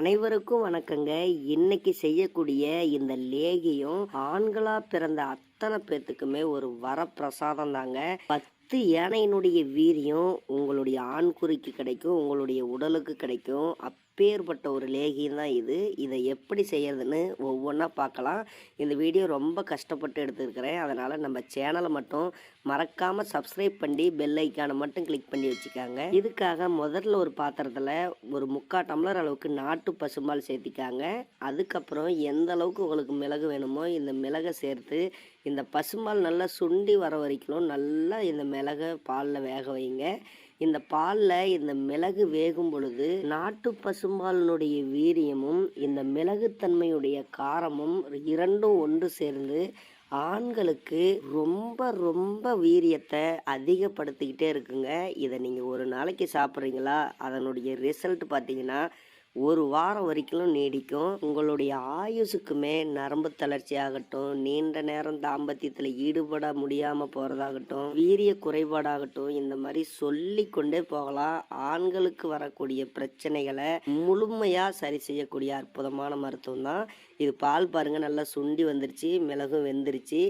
அனைவருக்கும் வணக்கங்க. இன்னைக்கு செய்யக்கூடிய இந்த லேகியம் ஆண்களா பிறந்த அத்தனை பேர்த்துக்குமே ஒரு வரப்பிரசாதம் தாங்க. பத்து யானையினுடைய வீரியம் உங்களுடைய ஆண் குறிக்கு கிடைக்கும் உங்களுடைய உடலுக்கு கிடைக்கும். அப்பேற்பட்ட ஒரு லேகியம் தான் இது. இதை எப்படி செய்கிறதுன்னு ஒவ்வொன்றா பார்க்கலாம். இந்த வீடியோ ரொம்ப கஷ்டப்பட்டு எடுத்துருக்கிறேன். அதனால் நம்ம சேனலை மட்டும் மறக்காமல் சப்ஸ்கிரைப் பண்ணி பெல் ஐக்கானை மட்டும் கிளிக் பண்ணி வச்சுக்காங்க. இதுக்காக முதல்ல ஒரு பாத்திரத்தில் ஒரு முக்கால் டம்ளர் அளவுக்கு நாட்டு பசும்பால் சேர்த்திக்காங்க. அதுக்கப்புறம் எந்த அளவுக்கு உங்களுக்கு மிளகு வேணுமோ இந்த மிளகை சேர்த்து இந்த பசும்பால் நல்லா சுண்டி வர வரைக்கும் நல்லா இந்த மிளகை பாலில் வேக வைங்க. இந்த பாலில் இந்த மிளகு வேகும் பொழுது நாட்டு பசும்பாலினுடைய வீரியமும் இந்த மிளகுத்தன்மையுடைய காரமும் இரண்டும் ஒன்று சேர்ந்து ஆண்களுக்கு ரொம்ப ரொம்ப வீரியத்தை அதிகப்படுத்திக்கிட்டே இருக்குங்க. இதை நீங்கள் ஒரு நாளைக்கு சாப்பிட்றீங்களா? அதனுடைய ரிசல்ட் பார்த்தீங்கன்னா ஒரு வாரம் வரைக்கும் நீடிக்கும். உங்களுடைய ஆயுசுக்குமே நரம்பு தளர்ச்சி ஆகட்டும் நீண்ட நேரம் தாம்பத்தியத்தில் ஈடுபட முடியாமல் போகிறதாகட்டும் வீரிய குறைபாடாகட்டும் இந்த மாதிரி சொல்லி கொண்டே போகலாம். ஆண்களுக்கு வரக்கூடிய பிரச்சனைகளை முழுமையாக சரி செய்யக்கூடிய அற்புதமான மருத்துவம் தான். இது பால் பாருங்கள் நல்லா சுண்டி வந்துருச்சு மிளகும் வெந்துருச்சு.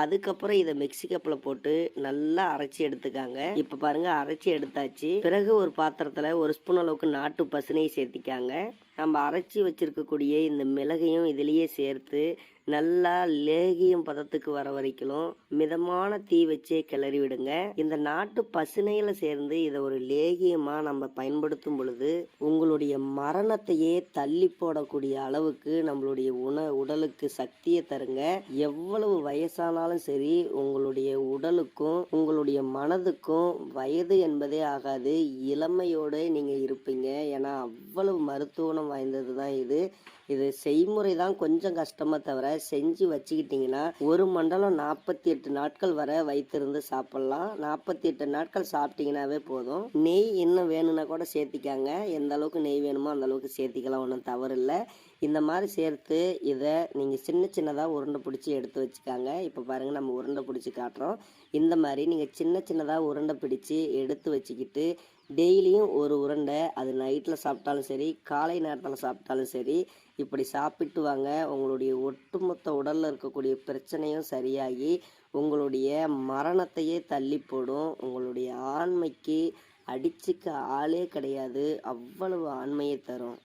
அதுக்கப்புறம் இதை மிக்சி கப்பில் போட்டு நல்லா அரைச்சி எடுத்துக்காங்க. இப்போ பாருங்க அரைச்சி எடுத்தாச்சு. பிறகு ஒரு பாத்திரத்தில் ஒரு ஸ்பூன் அளவுக்கு நாட்டு பசுனையை சேர்த்திக்காங்க. நம்ம அரைச்சி வச்சுருக்கக்கூடிய இந்த மிளகையும் இதுலேயே சேர்த்து நல்லா லேகியம் பதத்துக்கு வர வரைக்கும் மிதமான தீ வச்சே கிளறி விடுங்க. இந்த நாட்டு பசுனையில் சேர்ந்து இதை ஒரு லேகியமாக நம்ம பயன்படுத்தும் பொழுது உங்களுடைய மரணத்தையே தள்ளி போடக்கூடிய அளவுக்கு நம்மளுடைய உண உடலுக்கு சக்தியை தருங்க. எவ்வளவு வயசானாலும் சரி உங்களுடைய உடலுக்கும் உங்களுடைய மனதுக்கும் வயது என்பதே ஆகாது. இளமையோடு நீங்கள் இருப்பீங்க. அவ்வளவு மருத்துவம் வாய்ந்தது தான் இது. இது செய்முறை தான் கொஞ்சம் கஷ்டமாக தவிர செஞ்சு வச்சுக்கிட்டிங்கன்னா ஒரு மண்டலம் நாற்பத்தி எட்டு நாட்கள் வரை வைத்திருந்து சாப்பிட்லாம். நாற்பத்தி எட்டு நாட்கள் சாப்பிட்டீங்கன்னாவே போதும். நெய் இன்னும் வேணும்னா கூட சேர்த்திக்காங்க. எந்த அளவுக்கு நெய் வேணுமோ அந்த அளவுக்கு சேர்த்திக்கலாம். ஒன்றும் தவறு இல்லை இந்த மாதிரி சேர்த்து இதை நீங்கள் சின்ன சின்னதாக உருண்டை பிடிச்சி எடுத்து வச்சுக்காங்க. இப்போ பாருங்கள் நம்ம உருண்டை பிடிச்சி காட்டுறோம். இந்த மாதிரி நீங்கள் சின்ன சின்னதாக உருண்டை பிடிச்சி எடுத்து வச்சுக்கிட்டு டெய்லியும் ஒரு உருண்டை அது நைட்டில் சாப்பிட்டாலும் சரி காலை நேரத்தில் சாப்பிட்டாலும் சரி இப்படி சாப்பிட்டு வாங்க உங்களுடைய ஒட்டுமொத்த உடலில் இருக்கக்கூடிய பிரச்சனையும் சரியாகி உங்களுடைய மரணத்தையே தள்ளி போடும் உங்களுடைய ஆண்மைக்கு அடிச்சுக்க ஆளே கிடையாது. அவ்வளவு ஆண்மையை தரும்.